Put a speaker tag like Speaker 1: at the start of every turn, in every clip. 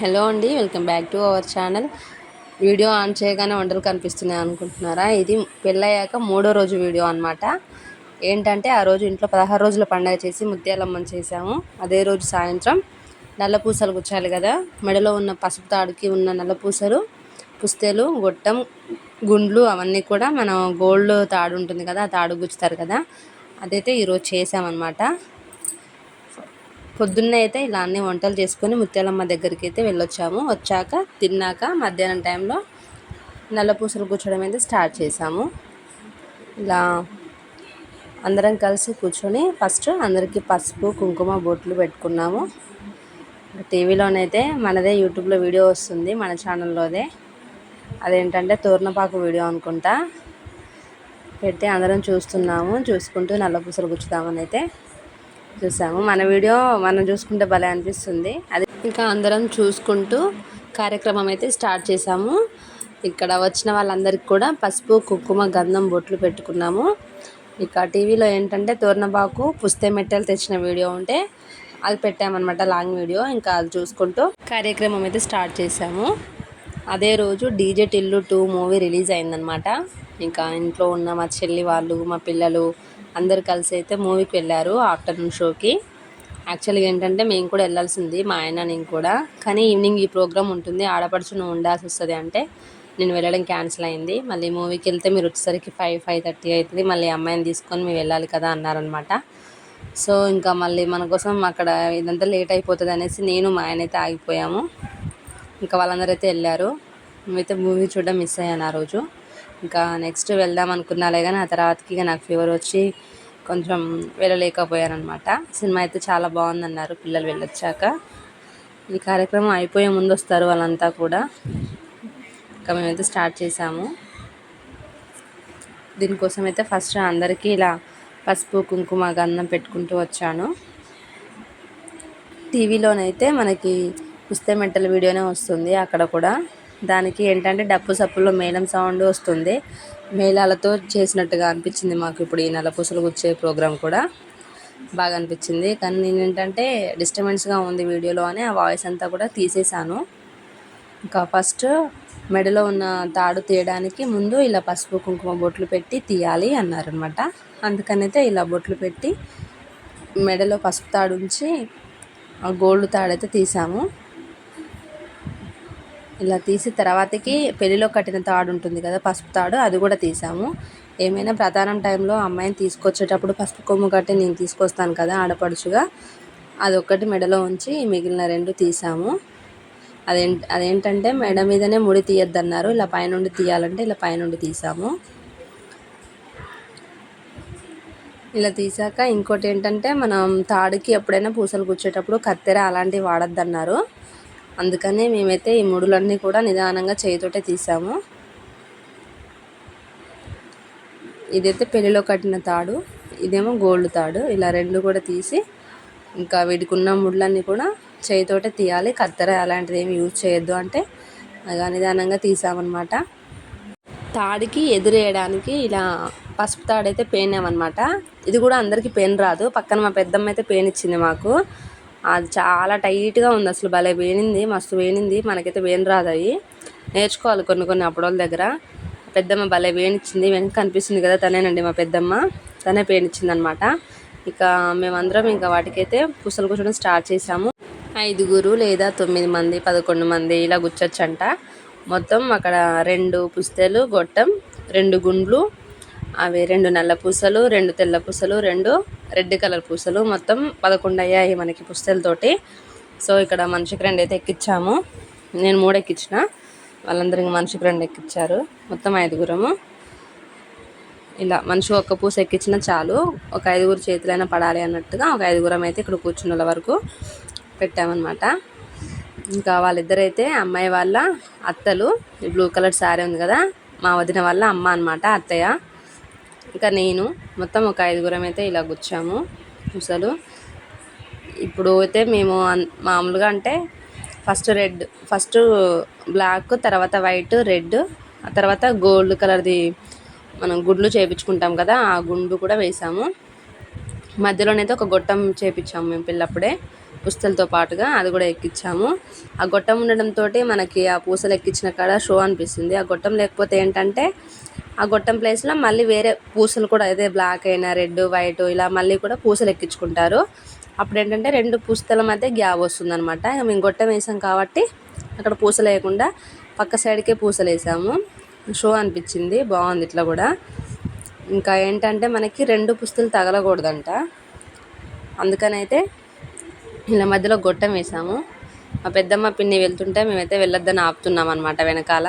Speaker 1: Hello అండి welcome back to our channel. Video on చేయగానే వంటలు కనిపిస్తున్నాయి అనుకుంటున్నారా? ఇది పెళ్ళయ్యాక మూడో రోజు వీడియో అనమాట ఏంటంటే ఆ రోజు ఇంట్లో పదహారు రోజుల పండగ చేసి ముత్యాలమ్మని చేసాము అదే రోజు సాయంత్రం నల్లపూసలు గుచ్చాలి కదా. మెడలో ఉన్న పసుపు తాడుకి ఉన్న నల్లపూసలు పుస్తెలు గొట్టం గుండ్లు అవన్నీ కూడా మనం గోల్డ్ తాడు ఉంటుంది కదా ఆ తాడు గుచ్చుతారు కదా. అదైతే ఈరోజు చేసామన్నమాట పొద్దున్నే అయితే ఇలా అన్ని వంటలు చేసుకొని ముత్యాలమ్మ దగ్గరికి అయితే వెళ్ళొచ్చాము. వచ్చాక తిన్నాక మధ్యాహ్నం టైంలో నల్లపూసలు కూర్చోడం అయితే స్టార్ట్ చేసాము ఇలా అందరం కలిసి కూర్చొని ఫస్ట్ అందరికీ పసుపు కుంకుమ బొట్లు పెట్టుకున్నాము. టీవీలోనైతే మనదే యూట్యూబ్లో వీడియో వస్తుంది మన ఛానల్లోదే అదేంటంటే తోరణపాకు వీడియో అనుకుంటా. పెట్టి అందరం చూస్తున్నాము చూసుకుంటూ నల్లపూసలు గుచ్చుదామని అయితే చూసాము. మన వీడియో మనం చూసుకుంటే భలే అనిపిస్తుంది. అది ఇంకా అందరం చూసుకుంటూ కార్యక్రమం అయితే స్టార్ట్ చేసాము. ఇక్కడ వచ్చిన వాళ్ళందరికీ కూడా పసుపు కుంకుమ గంధం బొట్లు పెట్టుకున్నాము. ఇక టీవీలో ఏంటంటే తోరణబాకు పుస్తే మెట్టలు తెచ్చిన వీడియో ఉంటే అది పెట్టామన్నమాట లాంగ్ వీడియో. ఇంకా అది చూసుకుంటూ కార్యక్రమం అయితే స్టార్ట్ చేసాము. అదే రోజు DJ Tillu two movie release అయిందనమాట ఇంకా ఇంట్లో ఉన్న మా చెల్లి వాళ్ళు మా పిల్లలు అందరు కలిసి అయితే మూవీకి వెళ్ళారు ఆఫ్టర్నూన్ షోకి. యాక్చువల్గా ఏంటంటే మేము కూడా వెళ్ళాల్సింది మా ఆయన నేను కూడా. కానీ ఈవినింగ్ ఈ ప్రోగ్రామ్ ఉంటుంది ఆడపడుచు నువ్వు ఉండాల్సి వస్తుంది అంటే నేను వెళ్ళడం క్యాన్సిల్ అయింది. మళ్ళీ మూవీకి వెళ్తే మీరు వచ్చేసరికి ఫైవ్ ఫైవ్ థర్టీ అవుతుంది. మళ్ళీ అమ్మాయిని తీసుకొని మేము వెళ్ళాలి కదా అన్నారనమాట సో ఇంకా మళ్ళీ మన కోసం అక్కడ ఇదంతా లేట్ అయిపోతుంది అనేసి నేను మా ఆయన అయితే ఆగిపోయాము. ఇంకా వాళ్ళందరూ అయితే వెళ్ళారు. మేమైతే మూవీ చూడడం మిస్ అయ్యాను ఆ రోజు. ఇంకా నెక్స్ట్ వెళ్దాం అనుకున్నాలే కానీ ఆ తర్వాతకి ఇక నాకు ఫీవర్ వచ్చి కొంచెం వెళ్ళలేకపోయాను అనమాట సినిమా అయితే చాలా బాగుందన్నారు పిల్లలు వెళ్ళొచ్చాక. ఈ కార్యక్రమం అయిపోయే ముందు వస్తారు వాళ్ళంతా కూడా. ఇంకా మేమైతే స్టార్ట్ చేసాము. దీనికోసం అయితే ఫస్ట్ అందరికీ ఇలా పసుపు కుంకుమ గంధం పెట్టుకుంటూ వచ్చాను. టీవీలోనైతే మనకి పుస్తే మెంటల్ వీడియోనే వస్తుంది అక్కడ కూడా. దానికి ఏంటంటే డప్పు సప్పుల్లో మేళం సౌండ్ వస్తుంది. మేళాలతో చేసినట్టుగా అనిపించింది మాకు ఇప్పుడు ఈ నల్లపూసలు గుచ్చే ప్రోగ్రాం కూడా. బాగా అనిపించింది. కానీ నేను ఏంటంటే డిస్టర్బెన్స్గా ఉంది వీడియోలో అని ఆ వాయిస్ అంతా కూడా తీసేసాను ఇంకా ఫస్ట్ మెడలో ఉన్న తాడు తీయడానికి ముందు ఇలా పసుపు కుంకుమ బొట్లు పెట్టి తీయాలి అన్నారనమాట అందుకనైతే ఇలా బొట్లు పెట్టి మెడలో పసుపు తాడు ఉంచి గోల్డ్ తాడైతే తీసాము. ఇలా తీసి తర్వాతకి పెళ్ళిలో కట్టిన తాడు ఉంటుంది కదా పసుపు తాడు అది కూడా తీసాము. ఏమైనా ప్రధానం టైంలో అమ్మాయిని తీసుకొచ్చేటప్పుడు పసుపు కొమ్ము కట్టి నేను తీసుకొస్తాను కదా ఆడపడుచుగా అదొక్కటి మెడలో ఉంచి మిగిలిన రెండు తీసాము. అదేం అదేంటంటే మెడ మీదనే ముడి తీయొద్దన్నారు ఇలా పైనుండి తీయాలంటే ఇలా పైనుండి తీసాము. ఇలా తీసాక ఇంకోటి ఏంటంటే మనం తాడుకి ఎప్పుడైనా పూసలు కూర్చేటప్పుడు కత్తెర అలాంటివి వాడద్దన్నారు. అందుకనే మేమైతే ఈ ముడులన్నీ కూడా నిదానంగా చేయితోటే తీసాము. ఇదైతే పెళ్ళిలో కట్టిన తాడు ఇదేమో గోల్డ్ తాడు. ఇలా రెండు కూడా తీసి ఇంకా వీటికి ఉన్న ముళ్ళన్నీ కూడా చేయితోటే తీయాలి. కత్తెర అలాంటిది ఏమి యూజ్ చేయొద్దు అంటే నిదానంగా తీసామన్నమాట. తాడికి ఎదురేయడానికి ఇలా పసుపు తాడైతే పేనామన్నమాట. ఇది కూడా అందరికీ పెయిన్ రాదు. పక్కన మా పెద్దమ్మ అయితే పెయిన్ ఇచ్చింది మాకు. అది చాలా టైట్గా ఉంది అసలు భలే వేణింది మస్తు వేణింది మనకైతే వేణి రాదు అవి. నేర్చుకోవాలి కొన్ని కొన్ని అప్పుడోళ్ళ దగ్గర. పెద్దమ్మ భలే వేణిచ్చింది వెనక కనిపిస్తుంది కదా తనేనండి మా పెద్దమ్మ. తనే పేనిచ్చింది అనమాట ఇక మేమందరం ఇంకా వాటికైతే పుస్తలు కూర్చోడం స్టార్ట్ చేసాము. ఐదుగురు లేదా తొమ్మిది మంది పదకొండు మంది ఇలా కూర్చోచ్చంట. మొత్తం అక్కడ రెండు పుస్తలు గొట్టం రెండు గుండ్లు అవి రెండు నల్ల పూసలు రెండు తెల్ల పూసలు రెండు రెడ్ కలర్ పూసలు. మొత్తం పదకొండు అయ్యాయి మనకి పుస్తలతోటి. సో ఇక్కడ మనిషికి రెండు అయితే ఎక్కించాము నేను మూడు ఎక్కించిన వాళ్ళందరూ మనిషికి రెండు ఎక్కించారు మొత్తం ఐదుగురము. ఇలా మనిషి ఒక్క పూస ఎక్కించినా చాలు. ఒక ఐదుగురు చేతులైనా పడాలి అన్నట్టుగా ఒక ఐదుగురం అయితే ఇక్కడ కూర్చున్న వరకు పెట్టామన్నమాట. ఇంకా వాళ్ళిద్దరైతే అమ్మాయి వాళ్ళ అత్తలు. బ్లూ కలర్ శారీ ఉంది కదా మా వదిన వాళ్ళ అమ్మ అనమాట అత్తయ్య. ఇంకా నేను మొత్తం ఒక ఐదుగురం అయితే ఇలా కూర్చాము. అసలు ఇప్పుడు అయితే మేము మామూలుగా అంటే ఫస్ట్ రెడ్ ఫస్ట్ బ్లాక్ తర్వాత వైట్ రెడ్ ఆ తర్వాత గోల్డ్ కలర్ది మనం గుడ్లు చేయించుకుంటాం కదా ఆ గుండు కూడా వేసాము. మధ్యలోనైతే ఒక గొట్టం చేపించాము మేము పిల్లప్పుడే. పుస్తలతో పాటుగా అది కూడా ఎక్కించాము ఆ గొట్టం ఉండడంతో మనకి ఆ పూసలు ఎక్కించిన కాడ షో అనిపిస్తుంది. ఆ గొట్టం లేకపోతే ఏంటంటే ఆ గొట్టం ప్లేస్లో మళ్ళీ వేరే పూసలు కూడా అదే బ్లాక్ అయినా రెడ్ వైట్ ఇలా మళ్ళీ కూడా పూసలు ఎక్కించుకుంటారు. అప్పుడు ఏంటంటే రెండు పూసల మధ్య గ్యాప్ వస్తుంది అనమాట మేము గొట్టం వేసాం కాబట్టి అక్కడ పూసలు వేయకుండా పక్క సైడ్కే పూసలు వేసాము. షో అనిపించింది బాగుంది ఇట్లా కూడా. ఇంకా ఏంటంటే మనకి రెండు పుస్తలు తగలకూడదంట. అందుకనైతే ఇలా మధ్యలో గొట్టం వేసాము. మా పెద్దమ్మ పిన్ని వెళ్తుంటే మేమైతే వెళ్ళొద్దని ఆపుతున్నాం అనమాట వెనకాల.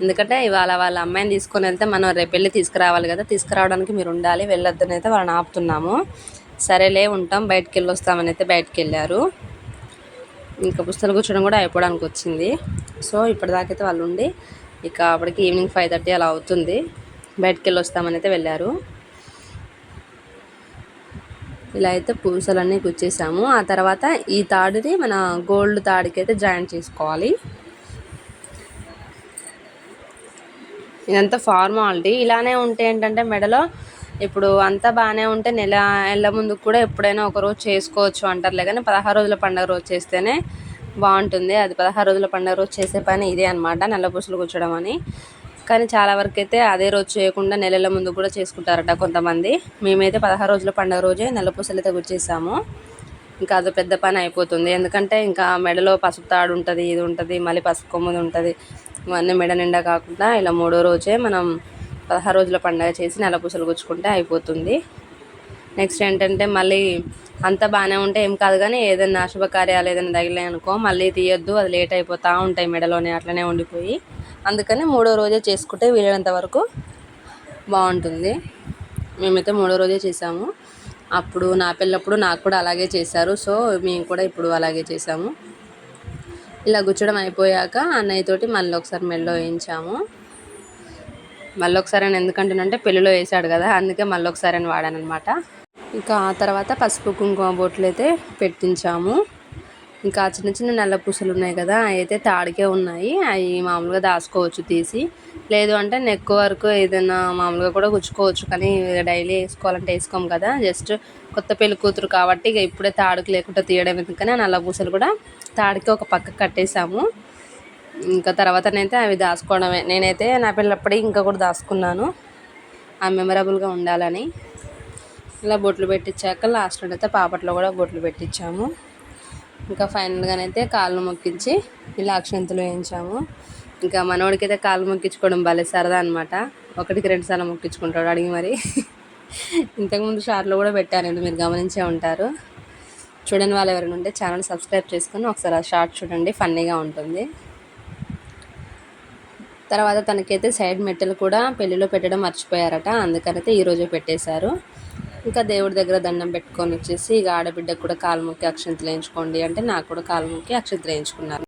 Speaker 1: ఎందుకంటే ఇవాళ వాళ్ళ అమ్మాయిని తీసుకొని వెళ్తే మనం రేపు వెళ్ళి తీసుకురావాలి కదా తీసుకురావడానికి మీరు ఉండాలి వెళ్ళొద్దని అయితే వాళ్ళని ఆపుతున్నాము. సరేలే ఉంటాం బయటకు వెళ్ళి వస్తామని అయితే బయటకు వెళ్ళారు. ఇంకా పుస్తకాలు కూర్చోడం కూడా అయిపోవడానికి వచ్చింది. సో ఇప్పటిదాకైతే వాళ్ళు ఉండి ఇక అప్పటికి ఈవినింగ్ ఫైవ్ థర్టీ అలా అవుతుంది. బయటికి వెళ్ళి వస్తామని అయితే వెళ్ళారు. ఇలా అయితే పూసలన్నీ గుచ్చేసాము. ఆ తర్వాత ఈ తాడుని మన గోల్డ్ తాడుకి అయితే జాయింట్ చేసుకోవాలి. ఇదంతా ఫార్మాలిటీ. ఇలానే ఉంటే ఏంటంటే మెడలో ఇప్పుడు అంతా బాగానే ఉంటే నెల నెల ముందుకు కూడా ఎప్పుడైనా ఒక రోజు చేసుకోవచ్చు అంటారులే కానీ పదహారు రోజుల పండుగ రోజు చేస్తేనే బాగుంటుంది. అది పదహారు రోజుల పండుగ రోజు చేసే పని ఇదే అనమాట నల్లపూసలు కూర్చోడం అని. కానీ చాలా వరకు అయితే అదే రోజు చేయకుండా నెలల ముందు కూడా చేసుకుంటారట కొంతమంది. మేమైతే పదహారు రోజుల పండుగ రోజే నల్లపూసలు అయితే గుచ్చేసాము ఇంకా అది పెద్ద పని అయిపోతుంది. ఎందుకంటే ఇంకా మెడలో పసుపు తాడు ఉంటుంది ఇది ఉంటుంది మళ్ళీ పసుపు కొమ్ముది ఉంటుంది. ఇవన్నీ మెడ నిండా కాకుండా ఇలా మూడో రోజే మనం పదహారు రోజుల పండుగ చేసి నెలపూసలు గుచ్చుకుంటే అయిపోతుంది. నెక్స్ట్ ఏంటంటే మళ్ళీ అంత బాగానే ఉంటే ఏం కాదు కానీ ఏదైనా శుభకార్యాలు ఏదైనా తగిలాయి అనుకో మళ్ళీ తీయొద్దు అది లేట్ అయిపోతూ ఉంటాయి మెడలోనే అట్లనే ఉండిపోయి. అందుకని మూడో రోజే చేసుకుంటే వీలైనంత వరకు బాగుంటుంది. మేమైతే మూడో రోజే చేసాము. అప్పుడు నా పిల్లప్పుడు నాకు కూడా అలాగే చేశారు. సో మేము కూడా ఇప్పుడు అలాగే చేసాము. ఇలా గుచ్చడం అయిపోయాక అన్నయ్యతోటి మళ్ళీ ఒకసారి మెల్లో వేయించాము. మళ్ళీ ఒకసారి అని ఎందుకంటున్నంటే పెళ్ళిలో వేసాడు కదా అందుకే మళ్ళీ ఒకసారి అని వాడాను అనమాట ఇంకా ఆ తర్వాత పసుపు కుంకుమ బొట్లు అయితే పెట్టించాము. ఇంకా చిన్న చిన్న నల్ల పూసలు ఉన్నాయి కదా అయితే తాడికే ఉన్నాయి. అవి మామూలుగా దాచుకోవచ్చు తీసి. లేదు అంటే నెక్ వరకు ఏదైనా మామూలుగా కూడా గుచ్చుకోవచ్చు కానీ డైలీ వేసుకోవాలంటే వేసుకోం కదా. జస్ట్ కొత్త పెళ్ళి కూతురు కాబట్టి ఇక ఇప్పుడే తాడుకు లేకుండా తీయడం ఎందుకని నల్ల పూసలు కూడా తాడికి ఒక పక్క కట్టేసాము ఇంకా తర్వాతనైతే అవి దాచుకోవడమే. నేనైతే నా పిల్లప్పుడే ఇంకా కూడా దాచుకున్నాను. ఆ మెమరబుల్గా ఉండాలని. ఇలా బొట్లు పెట్టించాక లాస్ట్లో అయితే పాపట్లో కూడా బొట్లు పెట్టించాము. ఇంకా ఫైనల్గానైతే కాళ్ళు మొక్కించి ఇలా అక్షంతలు వేయించాము. ఇంకా మనవాడికైతే కాళ్ళు మొక్కించుకోవడం భలే సరదా అనమాట ఒకటికి రెండు సార్లు మొక్కించుకుంటాడు అడిగి మరి. ఇంతకుముందు షార్ట్లో కూడా పెట్టానండి మీరు గమనించే ఉంటారు. చూడని వాళ్ళు ఎవరైనా ఉంటే ఛానల్ సబ్స్క్రైబ్ చేసుకొని ఒకసారి ఆ షార్ట్ చూడండి ఫన్నీగా ఉంటుంది. తర్వాత తనకైతే సైడ్ మెట్టలు కూడా పెళ్ళిలో పెట్టడం మర్చిపోయారట అందుకనైతే ఈరోజే పెట్టేశారు. ఇంకా దేవుడి దగ్గర దండం పెట్టుకొని వచ్చేసి ఇక ఆడబిడ్డకు కూడా కాలు మొక్కి అక్షంతలు వేయించుకోండి అంటే నాకు కూడా కాలు మొక్కి అక్షంతలు వేయించుకున్నారు